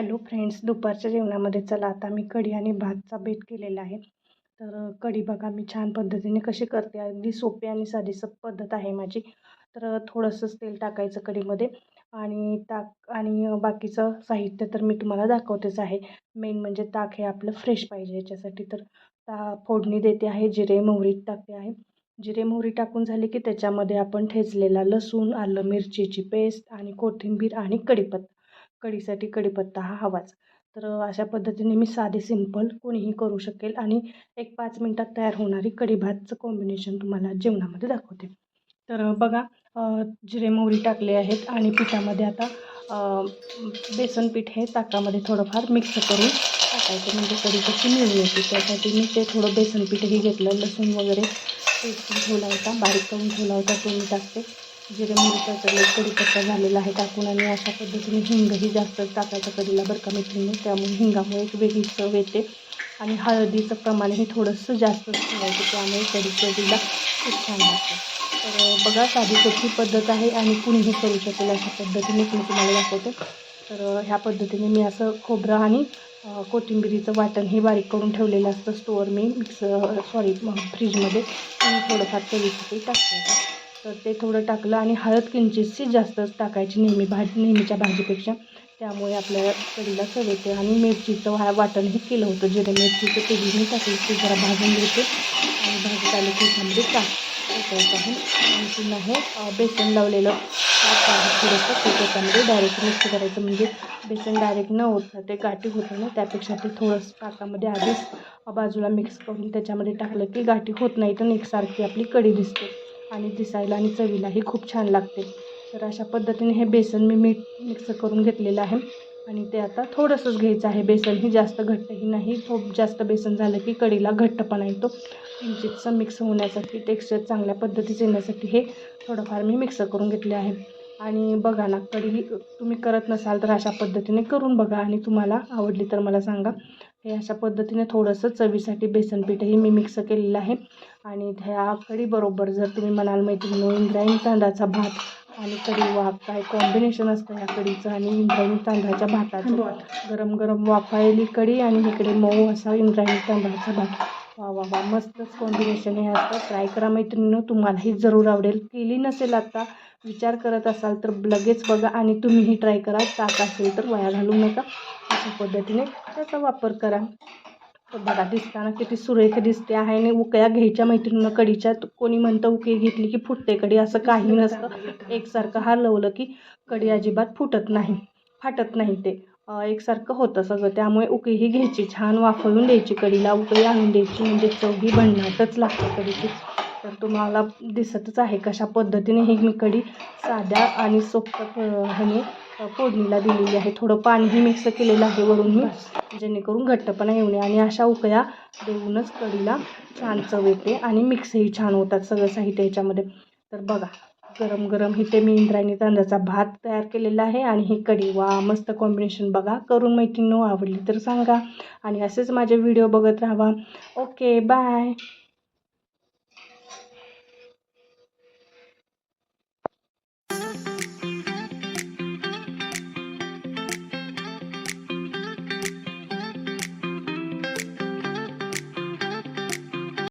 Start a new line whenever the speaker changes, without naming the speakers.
Hello friends दुपारच्या जेवणामध्ये चला आता मी कढी आणि भातचा बेत केलेला आहे. तर कढी बघा मी छान पद्धतीने कशी करते. अगदी सोपी आणि साधी सप पद्धत आहे माझी. तर थोडंसं थोडंसंच तेल टाकायचं कढीमध्ये आणि ताक आणि बाकीचं साहित्य तर मी तुम्हाला दाखवतेच आहे. मेन म्हणजे ताक हे आपलं फ्रेश पाहिजे याच्यासाठी. तर ता फोडणी देते आहे जिरे मोहरी टाकते आहे. जिरे मोहरी टाकून झाली की त्याच्यामध्ये आपण ठेचलेला लसूण आलं मिरचीची पेस्ट आणि कोथिंबीर आणि कढीपत्ता. कढीसाठी कढीपत्ता हा हवाच. तर अशा पद्धतीने मी साधे सिंपल कोणीही करू शकेल आणि एक पाच मिनटात तयार होणारी कढीभातचं कॉम्बिनेशन तुम्हाला जेवणामध्ये दाखवते. तर बघा जिरे मोहरी टाकले आहेत आणि पिठामध्ये आता बेसन पीठ हे ताकामध्ये थोडंफार मिक्स करून टाकायचं म्हणजे कढी कशी मिळू येते. त्यासाठी मी ते थोडं बेसन पीठही घेतलं लसूण वगैरे पेस्ट ठेवला होता बारीक करून ठेवला होता तो मी टाकते. जिरे मोहरीचा तर कढीपत्ता झालेला आहे टाकून आणि अशा पद्धतीने हिंगही जास्त टाकायचं कडीला बरं का मैत्रिणी. त्यामुळे हिंगामुळे एक वेगळी चव येते. आणि हळदीचं प्रमाणही थोडंसं जास्तच ठेवायचं त्यामुळे कढी कढीला खूप छान लागते. तर बघा साधी सोपी पद्धत आहे आणि कुणीही करू शकेल अशा पद्धतीने मी तुम्हाला दाखवते. तर ह्या पद्धतीने मी असं खोबरं आणि कोथिंबिरीचं वाटण हे बारीक करून ठेवलेलं असतं. स्टोअर मी मिक्स सॉरी फ्रीजमध्ये आणि थोडंफार चवीसाठी टाकते. तर ते थोडं टाकलं आणि हळद किंचितशी जास्तच टाकायची नेहमी भाजी नेहमीच्या भाजीपेक्षा. त्यामुळे आपल्या कढीला चव येते आणि मिरचीचं वा वाटणही केलं होतं. जिरे मिरचीचं तेही मी टाकली ते जरा भाजून घेते. आणि भाजी आलं की त्यामध्ये टाक टाकायचं आहे आणि पुन्हा हे बेसन लावलेलं ताक आहे. थोडंसं ते त्याच्यामध्ये डायरेक्ट मिक्स करायचं. म्हणजे बेसन डायरेक्ट न होतं ते गाठी होतं ना त्यापेक्षा ते थोडंसं ताकामध्ये आधीच बाजूला मिक्स करून त्याच्यामध्ये टाकलं की गाठी होत नाही तर एकसारखी आपली कढी दिसते. आणि दिसायला आणि चवीलाही खूप छान लागते. तर अशा पद्धतीने हे बेसन मी मीठ मिक्स करून घेतलेलं आहे. आणि ते आता थोडंसंच घ्यायचं आहे. बेसनही जास्त घट्टही नाही. खूप जास्त बेसन झालं की कढीला घट्टपणा येतो. किंचितसं मिक्स होण्यासाठी टेक्स्चर चांगल्या पद्धतीचं येण्यासाठी हे थोडंफार मी मिक्स करून घेतले आहे. आणि बघा ना कढी तुम्ही करत नसाल तर अशा पद्धतीने करून बघा. आणि तुम्हाला आवडली तर मला सांगा. हे अशा पद्धतीने थोडंसं चवीसाठी बेसन पीठही मी मिक्स केलेलं आहे. आणि ह्या कढीबरोबर जर तुम्ही म्हणाल मैत्रिणी इंद्रायणी तांदळाचा भात आणि कढी वा काय कॉम्बिनेशन असतं ह्या कढीचं आणि इंद्रायणी तांदळाच्या भाताचं. गरम गरम वाफायली कढी आणि इकडे मऊ असा इंद्रायणी तांदळाचा भात. वा वा वा मस्तच कॉम्बिनेशन हे असतं. ट्राय करा मैत्रिणीनं तुम्हालाही जरूर आवडेल. केली नसेल आता विचार करत असाल तर लगेच बघा आणि तुम्हीही ट्राय करा. ताक असेल तर वाया घालू नका. अशा पद्धतीने त्याचा वापर करा. तर बघा दिसताना किती सुरेख दिसते आहे आणि उकळ्या घ्यायच्या मैत्रिणीनं कडीच्या कोणी म्हणतं उकळी घेतली की फुटते कडी असं काही नसतं. एकसारखं हा लवलं की कडी अजिबात फुटत नाही फाटत नाही ते. एकसारखं होतं सगळं त्यामुळे उकळीही घ्यायची छान वाफळून द्यायची कढीला उकळी आणून द्यायची म्हणजे चौघी बनण्यातच लागते कढीची. तर तुम्हाला दिसतच आहे कशा पद्धतीने ही मी कढी साध्या आणि सोप्या ह्याने फोडणीला दिलेली आहे. थोडं पाणीही मिक्स केलेलं आहे वरून. मी जेणेकरून घट्टपणा येऊ नये आणि अशा उकळ्या देऊनच कढीला छान चव येते आणि मिक्सही छान होतात सगळं साहित्य याच्यामध्ये. तर बघा गरम गरम इथे मी इंद्रायणी तांदळाचा भात तयार केलेला आहे आणि ही कढी वा मस्त कॉम्बिनेशन बघा. करून मैत्रिणी आवडली तर सांगा. आणि असेच माझे व्हिडिओ बघत राहावा. Okay bye